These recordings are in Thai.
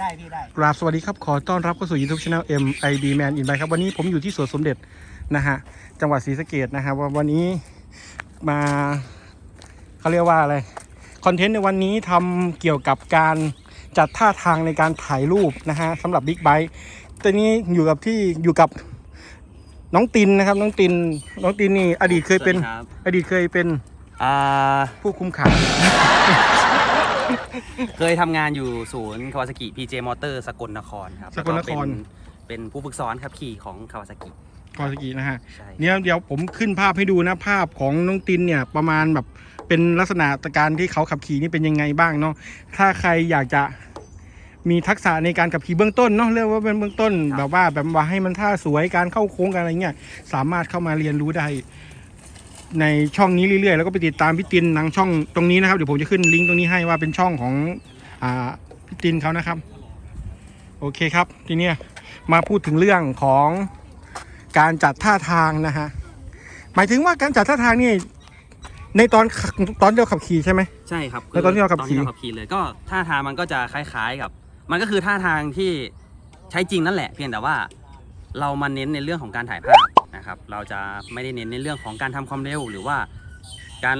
ได้พี่ได้กราบสวัสดีครับ ขอต้อนรับเข้าสู่ YouTube Channel MIB Man in Bike ครับ วันนี้ผมอยู่ที่สวนสมเด็จนะฮะ จังหวัดศรีสะเกดนะฮะว่าวันนี้มาเขาเรียกว่าอะไร คอนเทนต์ในวันนี้ทำเกี่ยวกับการจัดท่าทางในการถ่ายรูปนะฮะสำหรับบิ๊กไบค์ตอนนี้อยู่กับที่อยู่กับน้องตินนะครับ น้องติน น้องตินนี่อดีตเคยเป็น สวัสดีครับ อดีตเคยเป็นอ่าผู้คุมขัง เคยทำงานอยู่ศูนย์คาวาซากิพีเจมอเตอร์สกลนครครับสกลนคร แวเป็นเป็นผู้ฝึกสอนครับขี่ของคาวาซากิกอสกีนะฮะ ใช่เนี่ยเดี๋ยวผมขึ้นภาพให้ดูนะภาพของน้องตินเนี่ยประมาณแบบเป็นลักษณะการที่เขาขับขี่นี่เป็นยังไงบ้างเนาะถ้าใครอยากจะมีทักษะในการขับขี่เบื้องต้นเนาะเรียกว่าเป็นเบื้องต้น แบบว่าแบบว่าให้มันท่าสวยการเข้าโค้งกันอะไรเงี้ยสามารถเข้ามาเรียนรู้ได้ ในช่องนี้เรื่อยๆ แล้วก็ไปติดตามพี่ตินทางช่องตรงนี้นะครับ เดี๋ยวผมจะขึ้นลิงก์ตรงนี้ให้ว่าเป็นช่องของอ่าพี่ตินเขานะครับ โอเคครับทีเนี้ยมาพูดถึงเรื่องของการจัดท่าทางนะฮะหมายถึงว่าการจัดท่าทางนี่ในตอนขับตอนเดียวขับขี่ใช่ไหม ใช่ครับแล้วตอนที่เราขับขี่ ตอนที่เราขับขี่เลยก็ท่าทางมันก็จะคล้ายๆกับ มันก็คือท่าทางที่ใช้จริงนั่นแหละ เพียงแต่ว่าเรามาเน้นในเรื่องของการถ่ายภาพ นะครับเราจะไม่ได้เน้นในเรื่องของการทำความเร็วหรือว่าการ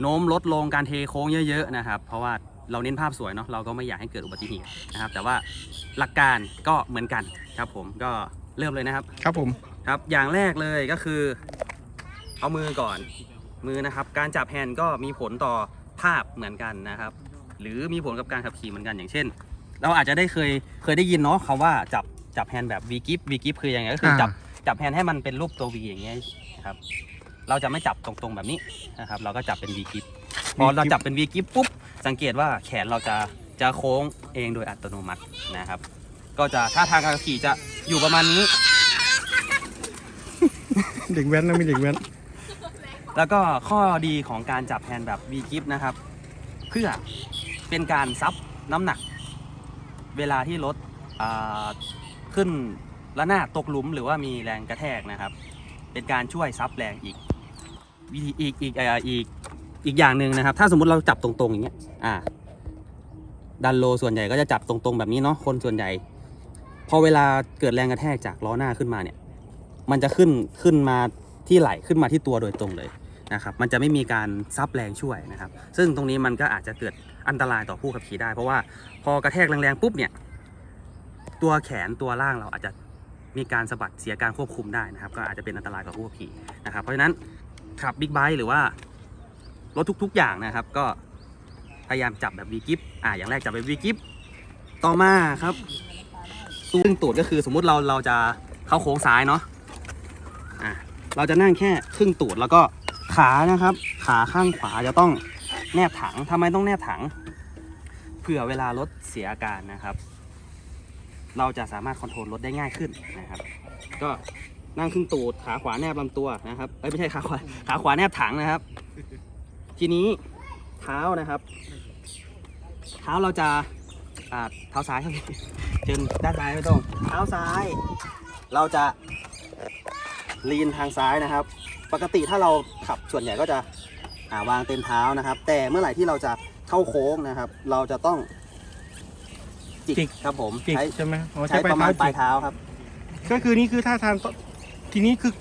โน้มลดลงการเทโค้งเยอะๆนะครับเพราะว่าเราเน้นภาพสวยเนาะเราก็ไม่อยากให้เกิดอุบัติเหตุนะครับแต่ว่าหลักการก็เหมือนกันครับผมก็เริ่มเลยนะครับครับผมครับอย่างแรกเลยก็คือ เอามือก่อนมือนะครับ การจับแฮนด์ก็มีผลต่อภาพเหมือนกันนะครับ หรือมีผลกับการขับขี่เหมือนกันอย่างเช่น เราอาจจะได้เคยเคยได้ยินเนาะคำว่าจับจับแฮนด์แบบ V grip V grip คือยังไงก็คือจับ จับแฮนด์ให้มันเป็นรูปตัว V อย่างเงี้ยนะครับ เราจะไม่จับตรงๆแบบนี้นะครับ เราก็จับเป็น V grip พอเราจับเป็น V grip ปุ๊บสังเกตว่าแขนเราจะจะโค้งเองโดยอัตโนมัตินะครับ ก็จะท่าทางการขับขี่จะอยู่ประมาณนี้ เด็กแว้นนะมีเด็กแว้น แล้วก็ข้อดีของการจับแฮนด์แบบ V grip นะครับ เพื่อเป็นการซับน้ำหนัก เวลาที่รถอ่าขึ้น ระนาดตกหลุมหรือว่ามีแรงกระแทกนะครับ เป็นการช่วยซับแรงอีกวิธีอีกอีกอ่ออีกอีกอย่างหนึ่งนะครับ ถ้าสมมุติเราจับตรงๆอย่างเงี้ยอ่าดันโลส่วนใหญ่ก็จะจับตรงๆแบบนี้เนาะคนส่วนใหญ่ พอเวลาเกิดแรงกระแทกจากล้อหน้าขึ้นมาเนี่ย มันจะขึ้นขึ้นมาที่ไหล่ขึ้นมาที่ตัวโดยตรงเลยนะครับ มันจะไม่มีการซับแรงช่วยนะครับ ซึ่งตรงนี้มันก็อาจจะเกิดอันตรายต่อผู้ขับขี่ได้ เพราะว่าพอกระแทกแรงๆปุ๊บเนี่ย ตัวแขนตัวล่างเราอาจจะ มีการสะบัดเสียการควบคุมได้นะครับก็อาจจะเป็นอันตรายต่อผู้ขับขี่นะครับเพราะฉะนั้นขับบิ๊กไบค์หรือว่ารถทุก ๆ อย่างนะครับ ก็พยายามจับแบบวีกิฟอ่าอย่างแรกจับแบบวีกิฟต่อมาครับตู้ตึงตูดก็คือสมมุติเราเราจะเข้าโค้งซ้ายเนาะอะเราจะนั่งแค่ครึ่งตูดแล้วก็ขานะครับ ขาข้างขวาจะต้องแนบถังทำไมต้องแนบถังเผื่อเวลารถเสียอาการนะครับ เราจะสามารถคอนโทรลรถได้ง่ายขึ้นนะครับ ก็นั่งครึ่งตูดขาขวาแนบลำตัวนะครับเอ้ยไม่ใช่ขาขวาขาขวาแนบถังนะครับ ทีนี้เท้านะครับ เท้าเราจะอ่าเท้าซ้ายครับเชิญด้านซ้ายไม่ต้องเท้าซ้าย เราจะลีนทางซ้ายนะครับ ปกติถ้าเราขับส่วนใหญ่ก็จะาวางเต็มเท้านะครับ แต่เมื่อไหร่ที่เราจะเข้าโค้งนะครับ เราจะต้อง จิกจิก ครับผมจิกใช้ใช่ไหมอ๋อใช้ใช้ปลายประมาเท้าณปลาจิยกเท้าครับ ก็คือนี่คือท่าทางตทีนี้คือ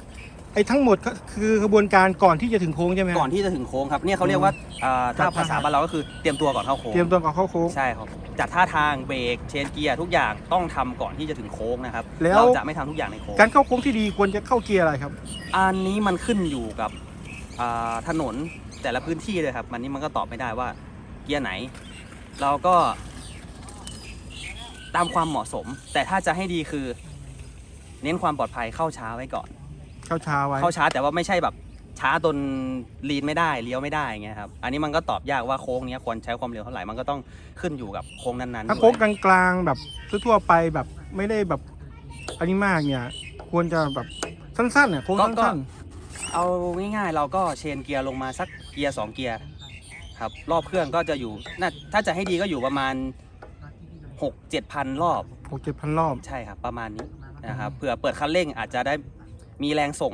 ไอ้ทั้งหมดก็คือขบวนการก่อนที่จะถึงโค้งใช่ไหมฮะ ก่อนที่จะถึงโค้งครับเนี่ยเขาเรียกว่าอ่าจัถ้าดภาษาท่าบ้านเราก็คือเตรียมตัวก่อนเข้าโค้งเตรียมตัวก่อนเข้าโค้ง ใช่ครับจัดท่าทางเบรกเชนเกียร์ทุกอย่างต้องทำก่อนที่จะถึงโค้งนะครับแล้ว เราจะไม่ทำทุกอย่างในโค้ง การเข้าโค้งที่ดีควรจะเข้าเกียร์อะไรครับ อันนี้มันขึ้นอยู่กับอ่าถนนแต่ละพื้นที่เลยครับ มันนี้มันก็ตอบไม่ได้ว่าเกียร์ไหน เราก็ ตามความเหมาะสม แต่ถ้าจะให้ดีคือ เน้นความปลอดภัยเข้าช้าไว้ก่อน เข้าช้าไว้ เข้าช้าแต่ว่าไม่ใช่แบบช้าจนลีนไม่ได้เลี้ยวไม่ได้อย่างเงี้ยครับอันนี้มันก็ตอบยากว่าโค้งเนี้ยควรใช้ความเร็วเท่าไหร่มันก็ต้องขึ้นอยู่กับโค้งนั้นๆถ้าด้วยโค้งกลางๆแบบทั่วๆไปแบบไม่ได้แบบอันนี้มากเนี่ย ควรจะแบบสั้นๆเนี่ยโค้งสั้นเอาง่ายๆเราก็เชนเกียร์ลงมาสักเกียร์สองเกียร์ครับรอบเครื่องก็จะอยู่น่าถ้าจะให้ดีก็อยู่ประมาณ หกเจ็ดพันรอบๆหกเจ็ดพันรอบ ใช่ครับ ประมาณนี้นะครับเผื่อเปิดคันเร่งอาจจะได้มีแรงส่ง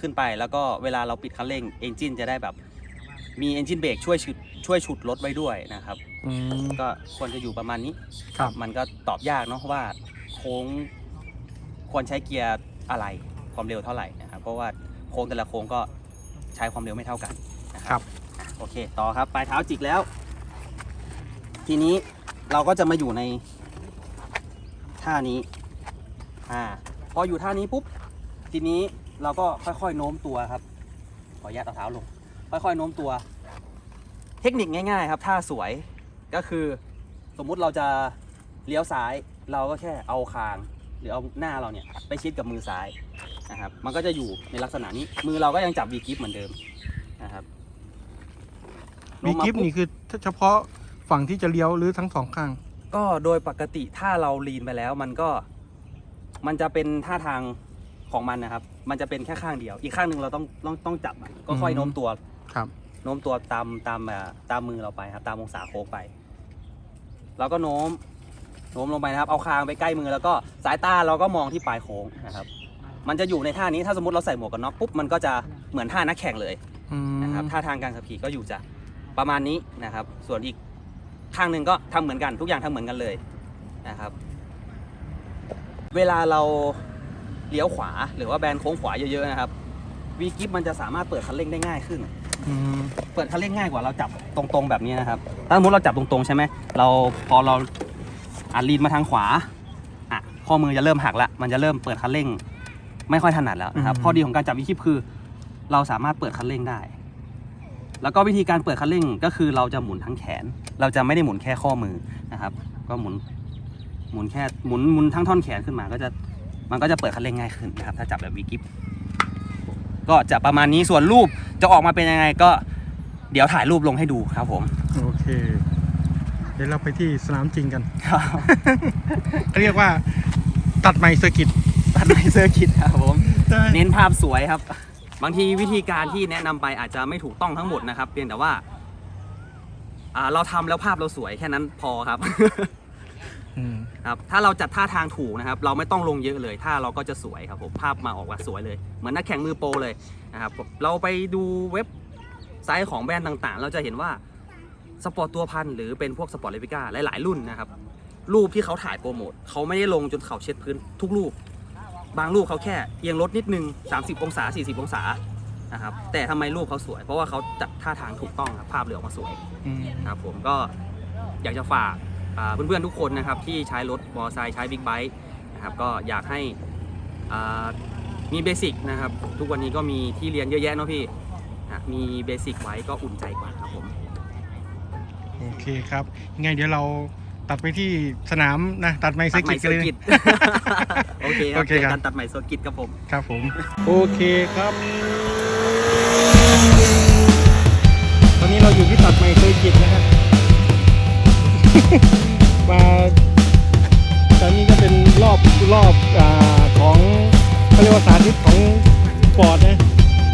ขึ้นไป แล้วก็เวลาเราปิดคันเร่งเอนจินจะได้แบบ มีเอนจินเบรกช่วยฉุดช่วยฉุดรถไว้ด้วยนะครับ อืม ก็ควรจะอยู่ประมาณนี้ ครับ มันก็ตอบยากเนาะว่าโค้งควรใช้เกียร์อะไรความเร็วเท่าไหร่นะครับเพราะว่าโค้งแต่ละโค้งก็ใช้ความเร็วไม่เท่ากันนะคครัรับอะโอเค ต่อครับ ปลายเท้าจิกแล้ว ทีนี้ เราก็จะมาอยู่ในท่านี้อ่าพออยู่ท่านี้ปุ๊บทีนี้เราก็ค่อยๆโน้มตัวครับ ขออนุญาตเอาเท้าลง ค่อยๆโน้มตัว เทคนิคง่าย ๆ ครับท่าสวยก็คือสมมุติเราจะเลี้ยวซ้าย เราก็แค่เอาคาง หรือเอาหน้าเราเนี่ยไปชิดกับมือซ้ายนะครับ มันก็จะอยู่ในลักษณะนี้ มือเราก็ยังจับวีกิฟเหมือนเดิมนะครับ มีกิฟลงาปุ๊บนี่คือเฉพาะ ฝั่งที่จะเลี้ยวหรือทั้งสองข้าง ก็โดยปกติถ้าเราลีนไปแล้วมันก็มันจะเป็นท่าทางของมันนะครับ มันจะเป็นแค่ข้างเดียว อีกข้างหนึ่งเราต้องต้องต้องจับอะก็ค่อยอืมโน้มตัวครับ โน้มตัวตามตามเอ่อตามมือเราไปครับ ตามองศาโค้งไปเราก็โน้มโน้มลงไปนะครับ เอาคางไปใกล้มือแล้วก็สายตาเราก็มองที่ปลายโค้งนะครับ มันจะอยู่ในท่านี้ถ้าสมมติเราใส่หมวกกันน็อกปุ๊บมันก็จะเหมือนท่านักแข่งเลยอืมนะครับ ท่าทางการขับขี่ก็อยู่จะประมาณนี้นะครับ ส่วนอีก ข้างหนึ่งก็ทำเหมือนกันทุกอย่างทำเหมือนกันเลยนะครับ เวลาเราเลี้ยวขวาหรือว่าแบนโค้งขวาเยอะๆนะครับวีกิฟมันจะสามารถเปิดคันเร่งได้ง่ายขึ้นอืมเปิดคันเร่งง่ายกว่าเราจับตรงๆแบบนี้นะครับ ถ้าสมมติเราจับตรงๆใช่ไหมเราพอเราอะลีนมาทางขวาอะข้อมือจะเริ่มหักแล้วมันจะเริ่มเปิดคันเร่ง ไม่ค่อยถนัดแล้วนะครับข้อดีของการจับวิคิปคือ เราสามารถเปิดคันเร่งได้ แล้วก็วิธีการเปิดคันเร่งก็คือเราจะหมุนทั้งแขน เราจะไม่ได้หมุนแค่ข้อมือนะครับ ก็หมุนหมุนแค่หมุนหมุนทั้งท่อนแขนขึ้นมาก็จะมันก็จะเปิดคันเร่งง่ายขึ้นนะครับ ถ้าจับแบบวิกิปก็จะประมาณนี้ส่วนรูปจะออกมาเป็นยังไงก็เดี๋ยวถ่ายรูปลงให้ดูครับผมโอเค เดี๋ยวเราไปที่สนามจริงกัน เรียกว่าตัดใหม่เซอร์กิตตัดไมเซอร์คิดครับผมได้เน้นภาพสวยครับ บางทีวิธีการที่แนะนำไปอาจจะไม่ถูกต้องทั้งหมดนะครับ เพียงแต่ว่าเราทำแล้วภาพเราสวยแค่นั้นพอครับครับถ้าเราจัดท่าทางถูกนะครับ เราไม่ต้องลงเยอะเลยท่าเราก็จะสวยครับผมภาพมาออกมาสวยเลย เหมือนนักแข่งมือโปรเลยนะครับเราไปดูเว็บไซต์ของแบรนด์ต่างๆ เราจะเห็นว่าสปอร์ตตัวพันหรือเป็นพวกสปอร์ตเลปิก้าหลาย ๆ รุ่นนะครับ รูปที่เขาถ่ายโปรโมทเขาไม่ได้ลงจนเขาเช็ดพื้นทุกรูป บางรูปเขาแค่เอียงรถนิดนึง 30 องศา 40 องศานะครับแต่ทำไมรูปเขาสวย เพราะว่าเขาจัดท่าทางถูกต้องครับภาพเลยออกมาสวยอืมครับผมก็อยากจะฝากอ่าเพื่อนๆทุกคนนะครับที่ใช้รถมอเตอร์ไซค์ใช้บิ๊กไบค์นะครับก็อยากให้อ่ามีเบสิกนะครับทุกวันนี้ก็มีที่เรียนเยอะแยะเนาะพี่นะมีเบสิกไว้ก็อุ่นใจกว่าครับผม โอเคครับยังไงเดี๋ยวเรา ตัดไปที่สนามนะ ตัดใหม่เซอตัดร์ใหกิม่ตเซกันเลยอร์กิต โอเคครับโอเคครับจกันตัดใหม่เซอร์กิตครับผม ครับผม โอเคครับ ตอนนี้เราอยู่ที่ตัดใหม่เซอร์กิตนะครับ มาตอนนี้ก็เป็นรอบรอบอาของเขาเรียกว่าสาธิตของฟอร์ดนะ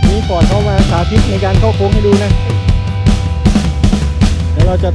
นี่ฟอร์ดเขามาสาธิตในการเข้าโค้งให้ดูนะเดี๋ยวเราจะ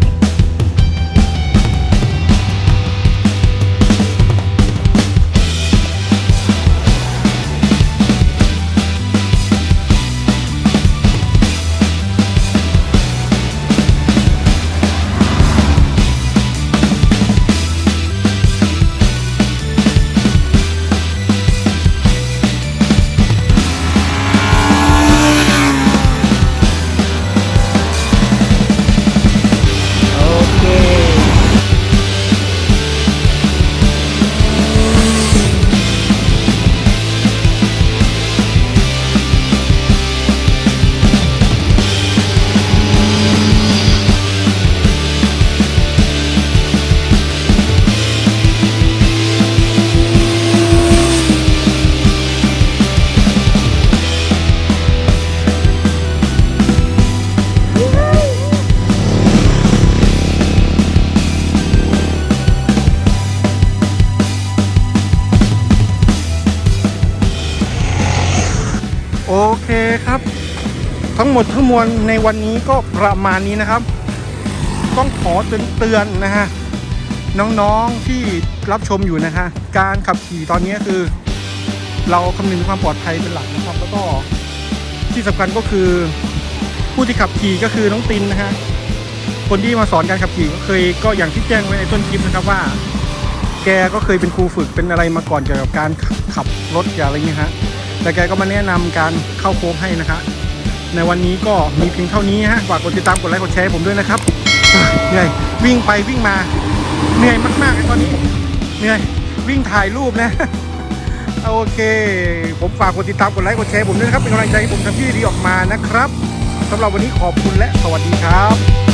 หมดทั้งมวลในวันนี้ก็ประมาณนี้นะครับ ต้องขอเตือนๆนะฮะน้องๆที่รับชมอยู่นะคะการขับขี่ตอนนี้คือ เราคำนึงความปลอดภัยเป็นหลักนะครับ แล้วก็ที่สำคัญก็คือผู้ที่ขับขี่ก็คือน้องตินนะฮะคนที่มาสอนการขับขี่ก็เคยก็อย่างที่แจ้งไว้ในต้นคลิปนะครับว่า แกก็เคยเป็นครูฝึกเป็นอะไรมาก่อนเกี่ยวกับการขับรถอย่างอะไรเงี้ยฮะแต่แกก็มาแนะนำการเข้าโค้งให้นะคะ ในวันนี้ก็มีเพียงเท่านี้ฮะฝากกดติดตามกดไลค์กดแชร์ผมด้วยนะครับเหนื่อยวิ่งไปวิ่งมาเหนื่อยมากๆเลยตอนนี้เหนื่อยวิ่งถ่ายรูปนะโอเค ผมฝากกดติดตามกดไลค์กดแชร์ผมด้วยนะครับเป็นกำลังใจให้ผมทำที่ดีออกมานะครับสำหรับวันนี้ขอบคุณและสวัสดีครับ